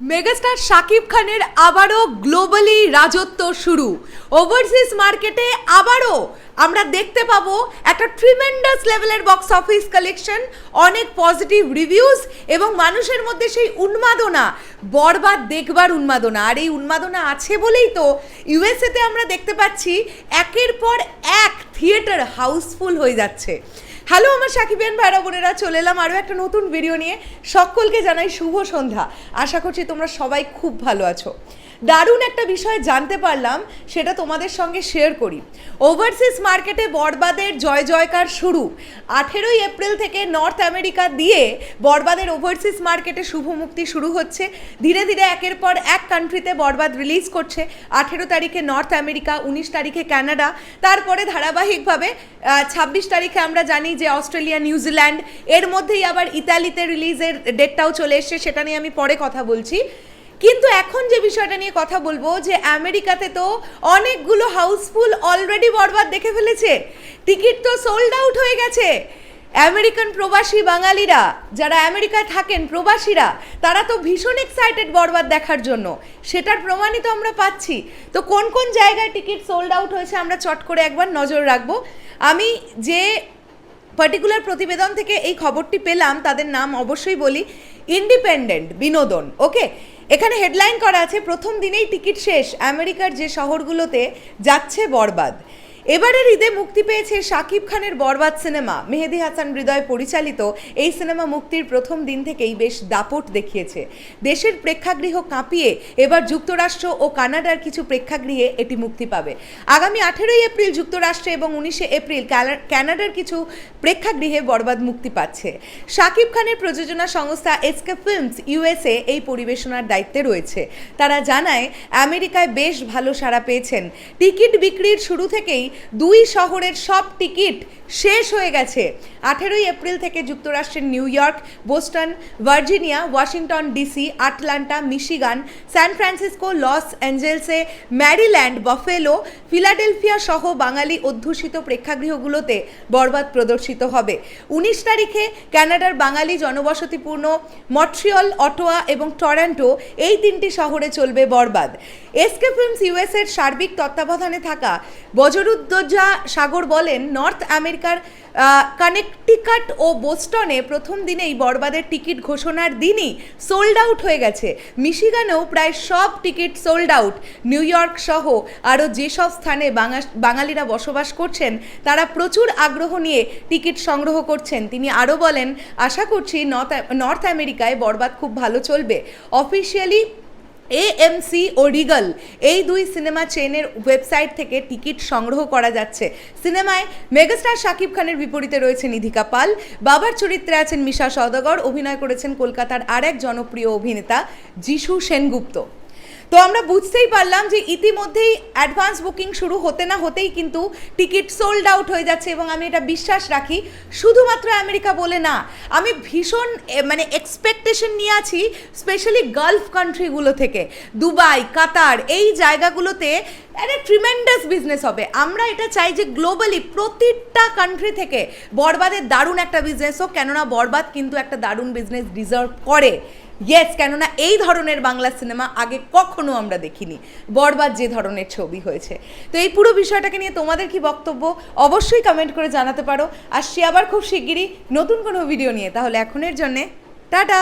Megastar Shakib খানের আবারও globally রাজত্ব শুরু। ওভারসিজ মার্কেটে আবারও আমরা দেখতে পাবো একটা ট্রিমেন্ডাস লেভেলের বক্স অফিস কালেকশন অনেক পজিটিভ রিভিউজ এবং মানুষের মধ্যে সেই উন্মাদনা, বরবাদ দেখবার উন্মাদনা। আর এই উন্মাদনা আছে বলেই তো ইউএসএতে আমরা দেখতে পাচ্ছি একের পর এক থিয়েটার হাউসফুল হয়ে যাচ্ছে। হ্যালো আমার সাকিবেন ভাইরা, বোনেরা, চলে এলাম আরও একটা নতুন ভিডিও নিয়ে। সকলকে জানাই শুভ সন্ধ্যা। আশা করছি তোমরা সবাই খুব ভালো আছো। দারুণ একটা বিষয় জানতে পারলাম, সেটা তোমাদের সঙ্গে শেয়ার করি। ওভারসিজ মার্কেটে বরবাদের জয় জয়কার শুরু। আঠেরোই এপ্রিল থেকে নর্থ আমেরিকা দিয়ে বরবাদের ওভারসিজ মার্কেটে শুভ মুক্তি শুরু হচ্ছে। ধীরে ধীরে একের পর এক কান্ট্রিতে বরবাদ রিলিজ করছে। আঠেরো তারিখে নর্থ আমেরিকা উনিশ তারিখে কানাডা তারপরে ধারাবাহিকভাবে ছাব্বিশ তারিখে আমরা জানি যে অস্ট্রেলিয়া নিউজিল্যান্ড এর মধ্যেই আবার ইতালিতে রিলিজের ডেটটাও চলে এসছে, সেটা নিয়ে আমি পরে কথা বলছি। কিন্তু এখন যে বিষয়টা নিয়ে কথা বলব, যে আমেরিকাতে তো অনেকগুলো হাউসফুল অলরেডি বরবাদ দেখে ফেলেছে। টিকিট তো সোল্ড আউট হয়ে গেছে। আমেরিকান প্রবাসী বাঙালিরা, যারা আমেরিকায় থাকেন প্রবাসীরা, তারা তো ভীষণ এক্সাইটেড বরবাদ দেখার জন্য। সেটার প্রমাণই তো আমরা পাচ্ছি। তো কোন কোন জায়গায় টিকিট সোল্ড আউট হয়েছে আমরা চট করে একবার নজর রাখব। আমি যে পার্টিকুলার প্রতিবেদন থেকে এই খবরটি পেলাম, তাদের নাম অবশ্যই বলি ইন্ডিপেন্ডেন্ট বিনোদন ওকে এখানে হেডলাইন করা আছে প্রথম দিনেই টিকিট শেষ। আমেরিকার যে শহরগুলোতে যাচ্ছে বরবাদ। এবারের ঈদে মুক্তি পেয়েছে শাকিব খানের বরবাদ সিনেমা। মেহেদি হাসান হৃদয় পরিচালিত এই সিনেমা মুক্তির প্রথম দিন থেকেই বেশ দাপট দেখিয়েছে। দেশের প্রেক্ষাগৃহ কাঁপিয়ে এবার যুক্তরাষ্ট্র ও কানাডার কিছু প্রেক্ষাগৃহে এটি মুক্তি পাবে। আগামী আঠেরোই এপ্রিল যুক্তরাষ্ট্রে এবং উনিশে এপ্রিল কানাডার কিছু প্রেক্ষাগৃহে বরবাদ মুক্তি পাচ্ছে। শাকিব খানের প্রযোজনা সংস্থা এসকে ফিল্মস ইউএসএ এই পরিবেশনার দায়িত্বে রয়েছে। তারা জানায়, আমেরিকায় বেশ ভালো সাড়া পেয়েছেন। টিকিট বিক্রির শুরু থেকেই দুই শহরের সব টিকিট শেষ হয়ে গেছে। আঠেরোই এপ্রিল থেকে যুক্তরাষ্ট্রের New York, Boston, Virginia, Washington DC, Atlanta, Michigan San Francisco, loss অ্যাঞ্জেলসে, ম্যারিল্যান্ড, বফেলো, ফিলাডেলফিয়া সহ বাঙালি অধ্যুষিত প্রেক্ষাগৃহগুলোতে বরবাদ প্রদর্শিত হবে। উনিশ তারিখে কানাডার বাঙালি জনবসতিপূর্ণ মট্রিয়ল অটোয়া এবং টরন্টো এই তিনটি শহরে চলবে বরবাদ। এসকে ফিল্মস ইউএসের সার্বিক তত্ত্বাবধানে থাকা বজরুদ্দোজা সাগর বলেন, নর্থ আমেরিকার কানেকটিকাট ও বোস্টনে প্রথম দিনেই বরবাদের টিকিট ঘোষণার দিনই সোল্ড আউট হয়ে গেছে। মিশিগানেও প্রায় সব ticket sold out. New York সহ আরও যেসব স্থানে বাঙা- বাঙালিরা বসবাস করছেন, তারা প্রচুর আগ্রহ নিয়ে টিকিট সংগ্রহ করছেন। তিনি আরও বলেন, আশা করছি নর্থ আমেরিকায় বরবাদ খুব ভালো চলবে। অফিসিয়ালি এএমসি ও রিগল এই দুই সিনেমা চেনের ওয়েবসাইট থেকে টিকিট সংগ্রহ করা যাচ্ছে। সিনেমায় মেগাস্টার শাকিব খানের বিপরীতে রয়েছে নিধিকা পাল, বাবার চরিত্রে আছেন মিশা সওদাগর, অভিনয় করেছেন কলকাতার আরেক জনপ্রিয় অভিনেতা যিশু সেনগুপ্ত। তো আমরা বুঝতেই পারলাম যে ইতিমধ্যেই অ্যাডভান্স বুকিং শুরু হতে না হতেই কিন্তু টিকিট সোল্ড আউট হয়ে যাচ্ছে এবং আমি এটা বিশ্বাস রাখি। শুধুমাত্র আমেরিকা বলে না, আমি ভীষণ মানে এক্সপেকটেশন নিয়ে আছি স্পেশালি গালফ কান্ট্রিগুলো থেকে। দুবাই, কাতার, এই জায়গাগুলোতে একটা ট্রিমেন্ডাস বিজনেস হবে। আমরা এটা চাই যে গ্লোবালি প্রতিটা কান্ট্রি থেকে বরবাদের দারুণ একটা বিজনেস হোক, কেননা বরবাদ কিন্তু একটা দারুণ বিজনেস ডিজার্ভ করে। ইয়েস কেননা এই ধরনের বাংলা সিনেমা আগে কখনো আমরা দেখিনি। বরবাদ যে ধরনের ছবি হয়েছে। তো এই পুরো বিষয়টাকে নিয়ে তোমাদের কি বক্তব্য? অবশ্যই কমেন্ট করে জানাতে পারো। আর সে আবার খুব শিগগিরই নতুন কোনো ভিডিও নিয়ে। তাহলে এখনের জন্যে টাটা!